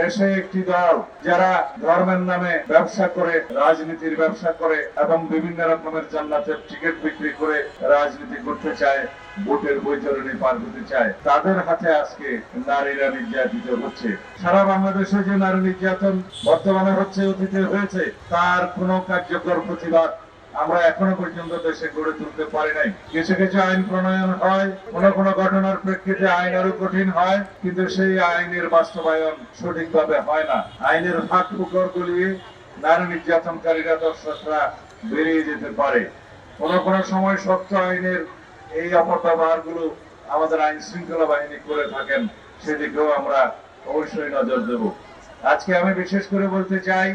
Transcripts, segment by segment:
দেশে একটি দল যারা ধর্মের নামে ব্যবসা করে, রাজনীতির ব্যবসা করে এবং বিভিন্ন রকমের জান্নাতের টিকিট বিক্রি করে রাজনীতি করতে চায়, ভোটের বৈতরণী পার হতে চায়, তাদের হাতে আজকে নারীরা নির্যাতিত হচ্ছে। সারা বাংলাদেশে যে নারী নির্যাতন বর্তমানে হচ্ছে, অতীতে হয়েছে, তার কোনো কার্যকর প্রতিবাদ আমরা এখনও পর্যন্ত দেশে গড়ে তুলতে পারি নাই। কিছু কিছু আইন প্রণয়ন হয়, কোন কোন ঘটনার প্রেক্ষিতে আইন আরও কঠিন হয়, কিন্তু সেই আইনের বাস্তবায়ন সঠিকভাবে হয় না। আইনের ফাঁক ফুকর গলিয়ে নারী নির্যাতনকারীরা, দর্শকরা বেরিয়ে যেতে পারে। কোন কোন সময় শক্ত আইনের এই অপব্যবহারগুলো আমাদের আইন শৃঙ্খলা বাহিনী করে থাকেন, সেদিকেও আমরা অবশ্যই নজর দেব। আজকে আমি বিশেষ করে বলতে চাই,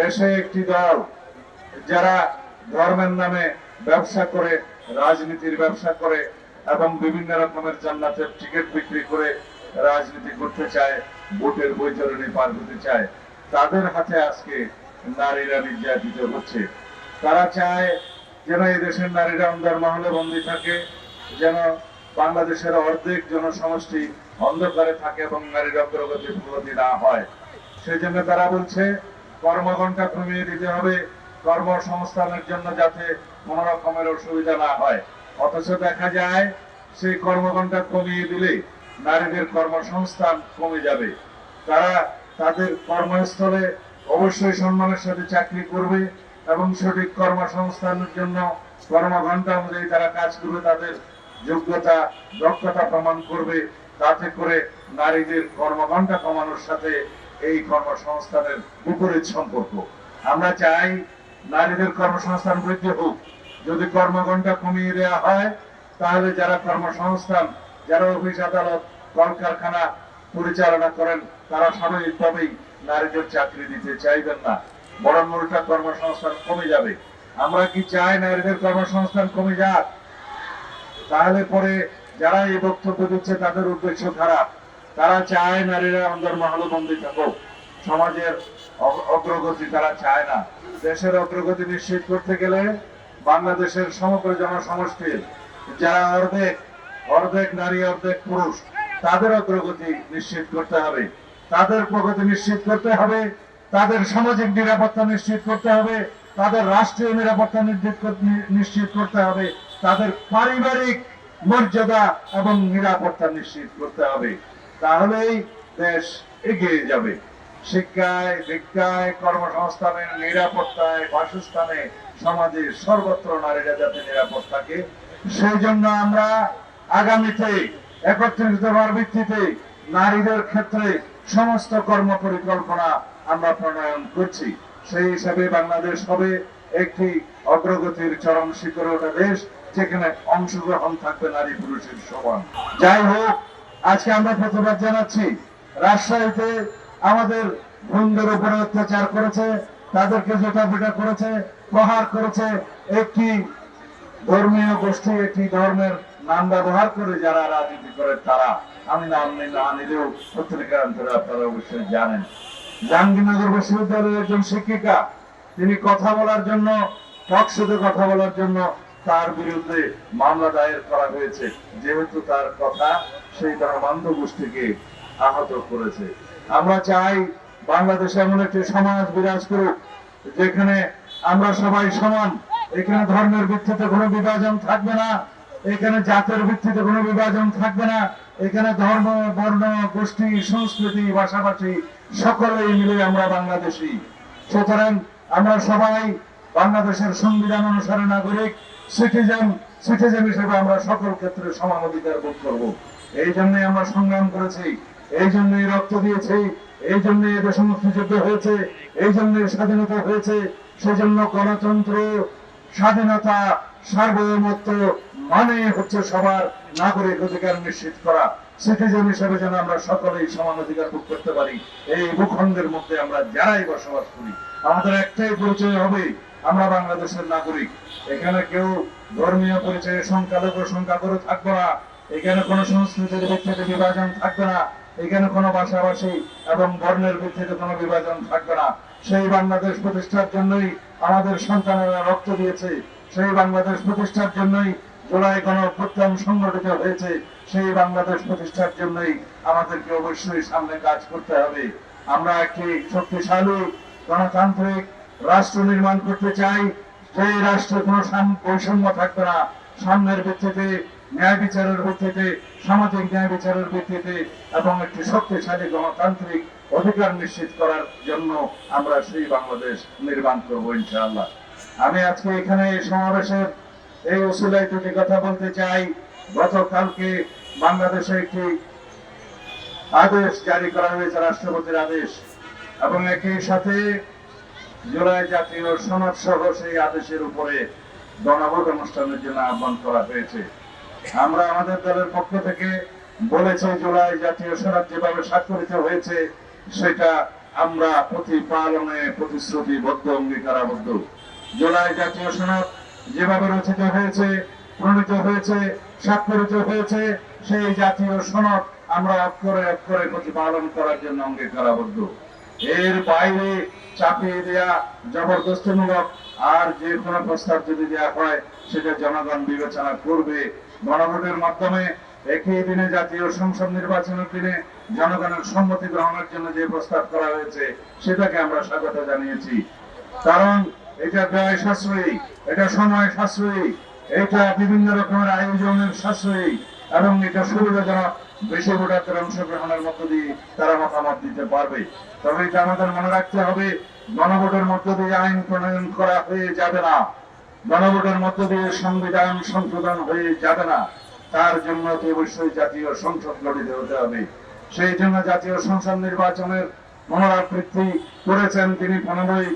দেশে একটি দল যারা ধর্মের নামে ব্যবসা করে, রাজনীতির ব্যবসা করে এবং বিভিন্ন রকমের জান্নাতের টিকিট বিক্রি করে রাজনীতি করতে চায়, ভোটের বৈতরণী পার হতে চায়, তাদের হাতে আজকে নারীরা নির্যাতিত হচ্ছে। তারা চায় যেন এই দেশের নারীরা অন্ধকার মহলে বন্দী থাকে, যেন বাংলাদেশের অর্ধেক জনসমষ্টি অন্ধকারে থাকে এবং নারীর অগ্রগতি প্রগতি না হয়। সেই জন্য তারা বলছে, কর্মঘণ্টা কমিয়ে দিতে হবে কর্মসংস্থানের জন্য যাতে কোন রকমের অসুবিধা না হয়। অথচ দেখা যায়, সেই কর্মঘণ্টা কমিয়ে দিলে নারীদের কর্মসংস্থান কমে যাবে। তারা তাদের কর্মস্থলে অবশ্যই সম্মানের সাথে চাকরি করবে এবং সঠিক কর্মসংস্থানের জন্য কর্মঘণ্টা অনুযায়ী তারা কাজ করবে, তাদের যোগ্যতা, দক্ষতা প্রমাণ করবে। তাতে করে নারীদের কর্মঘণ্টা কমানোর সাথে এই কর্মসংস্থানের বিপরীত সম্পর্ক। আমরা চাই নারীদের কর্মসংস্থান বৃদ্ধি হোক। যদি কর্মঘণ্টা কমিয়ে দেওয়া হয়, তাহলে যারা কর্মসংস্থান, যারা অফিস আদালত, কলকারখানা পরিচালনা করেন, তারা স্বাভাবিকভাবেই নারীদের চাকরি দিতে চাইবেন না। বরং উল্টা কর্মসংস্থান কমে যাবে। আমরা কি চাই নারীদের কর্মসংস্থান কমে যাক? তাহলে পরে যারা এই বক্তব্য দিচ্ছে, তাদের উদ্দেশ্য খারাপ। তারা চায় নারীরা অন্তর্মহলে বন্দী থাকুক সমাজের অগ্রগতি তারা চায় না। দেশের অগ্রগতি নিশ্চিত করতে গেলে বাংলাদেশের সমগ্র জনসমষ্টির যারা অর্ধেক অর্ধেক নারী, অর্ধেক পুরুষ, তাদের অগ্রগতি নিশ্চিত করতে হবে। তাদের প্রগতি নিশ্চিত করতে হবে, তাদের সামাজিক নিরাপত্তা নিশ্চিত করতে হবে, তাদের রাষ্ট্রীয় নিরাপত্তা নিশ্চিত নিশ্চিত করতে হবে, তাদের পারিবারিক মর্যাদা এবং নিরাপত্তা নিশ্চিত করতে হবে। তাহলেই দেশ এগিয়ে যাবে। শিক্ষায় দীক্ষায় কর্মসংস্থানে নিরাপত্তায়, বাসস্থানে, সমাজে সর্বত্র নারীরা যাতে নিরাপদ থাকে সেই জন্য আমরা আগামীতে একত্রিত হওয়ার ভিত্তিতে নারীদের ক্ষেত্রে সমস্ত কর্ম পরিকল্পনা আমরা প্রণয়ন করছি। সেই হিসাবে বাংলাদেশ হবে একটি অগ্রগতির চরম শিখরে ওঠা দেশ, যেখানে অংশগ্রহণ থাকবে নারী পুরুষের সমান। যাই হোক, আজকে আমরা প্রতিবাদ জানাচ্ছি। রাজশাহীতে আমাদের বোনদের উপরে অত্যাচার করেছে, তাদেরকে জোটা পিটা করেছে, প্রহার করেছে। একটি ধর্মীয় গোষ্ঠী, একটি ধর্মের নাম ব্যবহার করে যারা রাজনীতি করে, তারা আমি নাম না নিলেও পত্রিকার অন্তরে আপনারা অবশ্যই জানেন। জাহাঙ্গীরনগর বিশ্ববিদ্যালয়ের একজন শিক্ষিকা, তিনি কথা বলার জন্য, টকশোতে কথা বলার জন্য তার বিরুদ্ধে মামলা দায়ের করা হয়েছে। যেহেতু তার কথা সেই ধর্মান্ধ গোষ্ঠীকে আহত করেছে। আমরা চাই বাংলাদেশে এমন একটি সমাজ বিরাজ করুক, যেখানে আমরা সবাই সমান। এখানে ধর্মের ভিত্তিতে কোনো বিভাজন থাকবে না, এখানে জাতের ভিত্তিতে কোনো বিভাজন থাকবে না, এখানে ধর্ম, বর্ণ, গোষ্ঠী, সংস্কৃতি, ভাষাভাষী সকলেই মিলে আমরা বাংলাদেশি। সুতরাং আমরা সবাই বাংলাদেশের সংবিধান অনুসারে নাগরিক, সিটিজেন সিটিজেন হিসেবে আমরা সকল ক্ষেত্রে সমান অধিকার ভোগ করব। এই জন্যই আমরা সংগ্রাম করেছি। এই জন্যই রক্ত দিয়েছি এই জন্য দেশ মুক্তিযুদ্ধ হয়েছে এই জন্য স্বাধীনতা হয়েছে, সেজন্য গণতন্ত্র, স্বাধীনতা, সার্বভৌমত্ব মানে হচ্ছে সবার নাগরিক অধিকার নিশ্চিত করা। সিটিজেন হিসেবে যেন আমরা সকলেই সমান অধিকার ভোগ করতে পারি, এই ভূখণ্ডের মধ্যে আমরা যারাই বসবাস করি, আমাদের একটাই পরিচয় হবে, আমরা বাংলাদেশের নাগরিক। এখানে কেউ ধর্মীয় পরিচয়ে সংখ্যালঘু সংখ্যা করে থাকব না এখানে কোনো সংস্কৃতির ভিত্তিতে বিভাজন থাকবে না। এখানে কোনো ভাষাভাষী এবং বর্ণের ভিত্তিতে কোনো বিভাজন থাকবে না। সেই বাংলাদেশ প্রতিষ্ঠার জন্যই আমাদের সন্তানেরা রক্ত দিয়েছে। সেই বাংলাদেশ প্রতিষ্ঠার জন্যই জুলাই গণ অভ্যুত্থান সংগঠিত হয়েছে। সেই বাংলাদেশ প্রতিষ্ঠার জন্যই আমাদেরকে অবশ্যই সামনে কাজ করতে হবে। আমরা একটি শক্তিশালী গণতান্ত্রিক রাষ্ট্র নির্মাণ করতে চাই। যে রাষ্ট্রে কোনো বৈষম্য থাকবে না সাম্যের ভিত্তিতে ন্যায় বিচারের ভিত্তিতে, সামাজিক ন্যায় বিচারের ভিত্তিতে এবং একটি শক্তিশালী গণতান্ত্রিক অধিকার নিশ্চিত করার জন্য আমরা সেই বাংলাদেশ নির্মাণ করব ইনশাআল্লাহ। আমি আজকে এখানে এই সমাবেশের এই উসুলায় দুটি কথা বলতে চাই। গতকালকে বাংলাদেশে একটি আদেশ জারি করা হয়েছে, রাষ্ট্রপতির আদেশ। এবং একই সাথে জুলাই জাতীয় সনদ সহ সেই আদেশের উপরে গণভোট অনুষ্ঠানের জন্য আহ্বান করা হয়েছে। আমরা আমাদের দলের পক্ষ থেকে বলেছি, জুলাই জাতীয় সনদ যেভাবে স্বাক্ষরিত হয়েছে, সেটা আমরা প্রতিপালনে প্রতিশ্রুতিবদ্ধ, অঙ্গীকারাবদ্ধ। জুলাই জাতীয় সনদ যেভাবে রচিত হয়েছে, প্রণীত হয়েছে, স্বাক্ষরিত হয়েছে, সেই জাতীয় সনদ আমরা অক্ষরে অক্ষরে প্রতিপালন করার জন্য অঙ্গীকারাবদ্ধ। এর বাইরে চাপিয়ে দেয়া জবরদস্তিমূলক আর যে কোনো প্রস্তাব যদি দেওয়া হয়, সেটা জনগণ বিবেচনা করবে গণভোটের মাধ্যমে একই দিনে জাতীয় সংসদ নির্বাচনের দিনে জনগণের সম্মতি গ্রহণের জন্য যে প্রস্তাব করা হয়েছে, সেটাকে আমরা স্বাগত জানিয়েছি। কারণ এটা ব্যয় সাশ্রয়ী, এটা সময় সাশ্রয়ী, এটা বিভিন্ন রকমের আয়োজনের সাশ্রয়ী, এবং এটা সুবিধাজনক বেশি ভোটারদের অংশগ্রহণের মধ্য দিয়ে তারা মতামত দিতে পারবে। তবে এটা আমাদের মনে রাখতে হবে, গণভোটের মধ্য দিয়ে আইন প্রণয়ন করা হয়ে যাবে না। গণভোটের মধ্য দিয়ে সংবিধান সংশোধন হয়ে যাবে না, তার জন্য অবশ্যই জাতীয় সংসদ গঠিত হতে হবে। সেই জন্য জাতীয় সংসদ নির্বাচনের পুনরাবৃত্তি করেছেন তিনি পনেরোই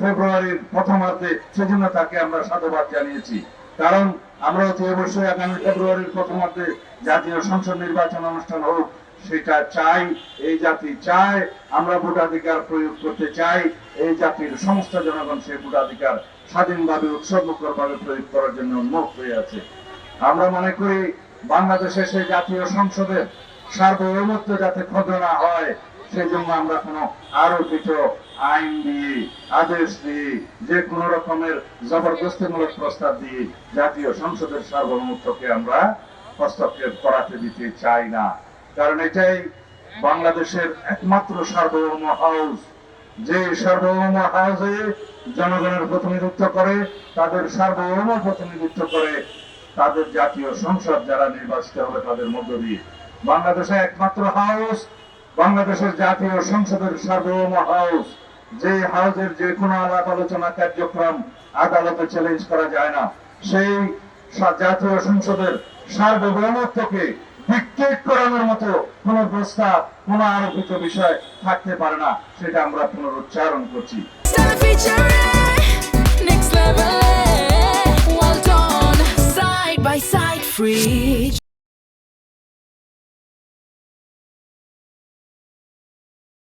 ফেব্রুয়ারির প্রথমার্ধে, সেজন্য তাকে আমরা সাধুবাদ জানিয়েছি। কারণ আমরা অতি অবশ্যই আগামী ফেব্রুয়ারির প্রথমার্ধে জাতীয় সংসদ নির্বাচন অনুষ্ঠান হোক, সেটা চাই, এই জাতি চায়, আমরা ভোটাধিকার প্রয়োগ করতে চাই, এই জাতির সমস্ত জনগণ সেই ভোটাধিকার স্বাধীনভাবে উৎসবমুখরভাবে প্রয়োগ করার জন্য উন্মুখ হয়ে আছে। আমরা মনে করি বাংলাদেশের সেই জাতীয় সংসদের সার্বভৌমত্ব যাতে ক্ষত না হয় সেই জন্য আমরা কোনো আরোপিত আইন দিয়ে, আদেশ দিয়ে, যে কোনো রকমের জবরদস্তিমূলক প্রস্তাব দিয়ে জাতীয় সংসদের সার্বভৌমত্বকে আমরা হস্তক্ষেপ করাতে দিতে চাই না। কারণ এটাই বাংলাদেশের একমাত্র সার্বভৌম হাউস। যে সার্বভৌম হাউসে জনগণের প্রতিনিধিত্ব করে, তাদের সার্বভৌম প্রতিনিধিত্ব করে তাদের জাতীয় সংসদ যারা নির্বাচিত হবে তাদের মধ্য দিয়ে। বাংলাদেশে একমাত্র হাউস, বাংলাদেশের জাতীয় সংসদের সার্বভৌম হাউস। যে হাউসের যে কোনো আলাপ আলোচনা কার্যক্রম আদালতে চ্যালেঞ্জ করা যায় না। সেই জাতীয় সংসদের সার্বভৌমত্বকে ডিকটেট করানোর মতো কোন প্রস্তাব, কোন আরোপিত বিষয় থাকতে পারে না, সেটা আমরা পুনরুচ্চারণ করছি.